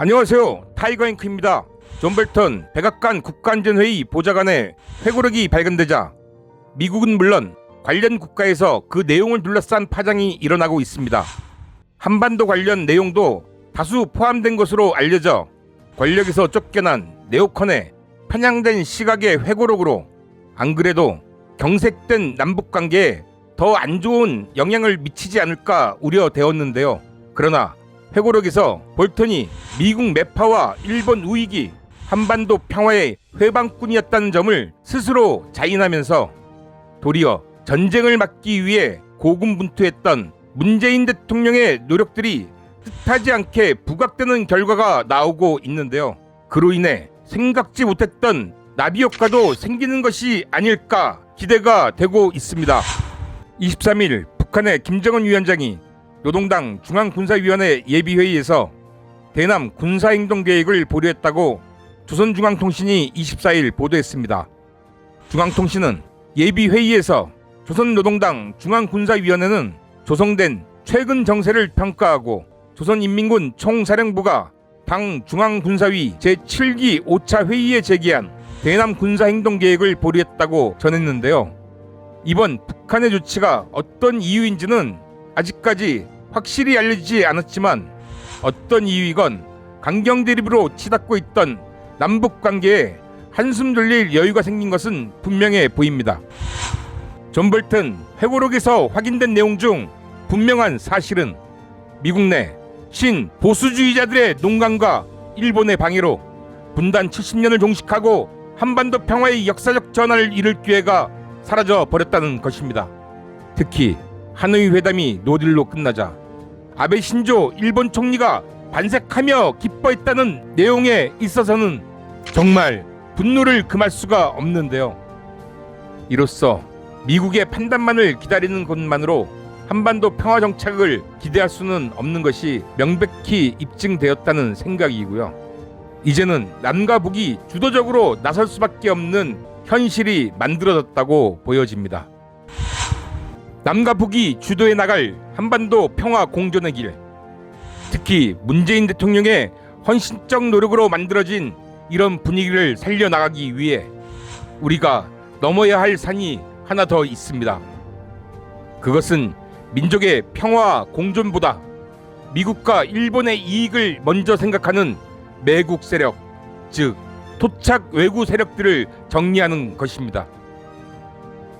안녕하세요. 타이거 잉크입니다. 존 볼턴 백악관 국가안전회의 보좌관의 회고록이 발견되자 미국은 물론 관련 국가에서 그 내용을 둘러싼 파장이 일어나고 있습니다. 한반도 관련 내용도 다수 포함된 것으로 알려져 권력에서 쫓겨난 네오컨의 편향된 시각의 회고록으로 안 그래도 경색된 남북 관계에 더 안 좋은 영향을 미치지 않을까 우려되었는데요. 그러나 회고록에서 볼턴이 미국 매파와 일본 우익이 한반도 평화의 회방꾼이었다는 점을 스스로 자인하면서 도리어 전쟁을 막기 위해 고군분투했던 문재인 대통령의 노력들이 뜻하지 않게 부각되는 결과가 나오고 있는데요. 그로 인해 생각지 못했던 나비 효과도 생기는 것이 아닐까 기대가 되고 있습니다. 23일 북한의 김정은 위원장이 노동당 중앙군사위원회 예비회의에서 대남 군사행동 계획을 보류했다고 조선중앙통신이 24일 보도했습니다. 중앙통신은 예비회의에서 조선노동당 중앙군사위원회는 조성된 최근 정세를 평가하고 조선인민군 총사령부가 당 중앙군사위 제7기 5차 회의에 제기한 대남 군사행동 계획을 보류했다고 전했는데요. 이번 북한의 조치가 어떤 이유인지는 아직까지 확실히 알려지지 않았지만 어떤 이유이건 강경 대립으로 치닫고 있던 남북 관계에 한숨 돌릴 여유가 생긴 것은 분명해 보입니다. 존 볼튼 회고록에서 확인된 내용 중 분명한 사실은 미국 내 신 보수주의자들의 농간과 일본의 방해로 분단 70년을 종식하고 한반도 평화의 역사적 전환을 이룰 기회가 사라져 버렸다는 것입니다. 특히 하노이 회담이 노딜로 끝나자 아베 신조 일본 총리가 반색하며 기뻐했다는 내용에 있어서는 정말 분노를 금할 수가 없는데요. 이로써 미국의 판단만을 기다리는 것만으로 한반도 평화 정착을 기대할 수는 없는 것이 명백히 입증되었다는 생각이고요. 이제는 남과 북이 주도적으로 나설 수밖에 없는 현실이 만들어졌다고 보여집니다. 남과 북이 주도해 나갈 한반도 평화 공존의 길. 특히 문재인 대통령의 헌신적 노력으로 만들어진 이런 분위기를 살려나가기 위해 우리가 넘어야 할 산이 하나 더 있습니다. 그것은 민족의 평화 공존보다 미국과 일본의 이익을 먼저 생각하는 매국 세력, 즉 토착 외구 세력들을 정리하는 것입니다.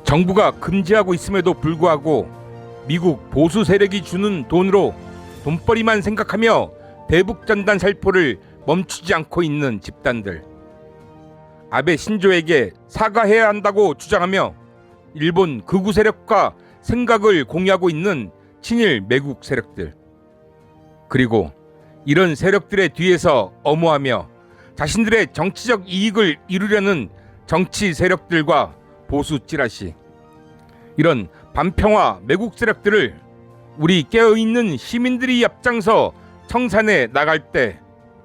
정부가 금지하고 있음에도 불구하고 미국 보수 세력이 주는 돈으로 돈벌이만 생각하며 대북 전단 살포를 멈추지 않고 있는 집단들. 아베 신조에게 사과해야 한다고 주장하며 일본 극우 세력과 생각을 공유하고 있는 친일 매국 세력들. 그리고 이런 세력들의 뒤에서 엄호하며 자신들의 정치적 이익을 이루려는 정치 세력들과 보수 찌라시. 이런 반평화 매국 세력들을 우리 깨어있는 시민들이 앞장서 청산해 나갈 때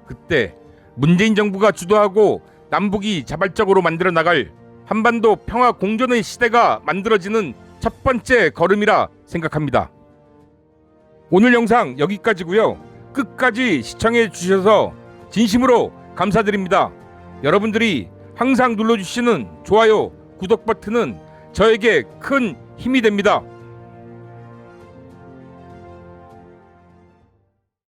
그때 문재인 정부가 주도하고 남북이 자발적으로 만들어 나갈 한반도 평화 공존의 시대가 만들어지는 첫 번째 걸음이라 생각합니다. 오늘 영상 여기까지고요. 끝까지 시청해 주셔서 진심으로 감사드립니다. 여러분들이 항상 눌러주시는 좋아요, 구독 버튼은 저에게 큰 힘이 됩니다.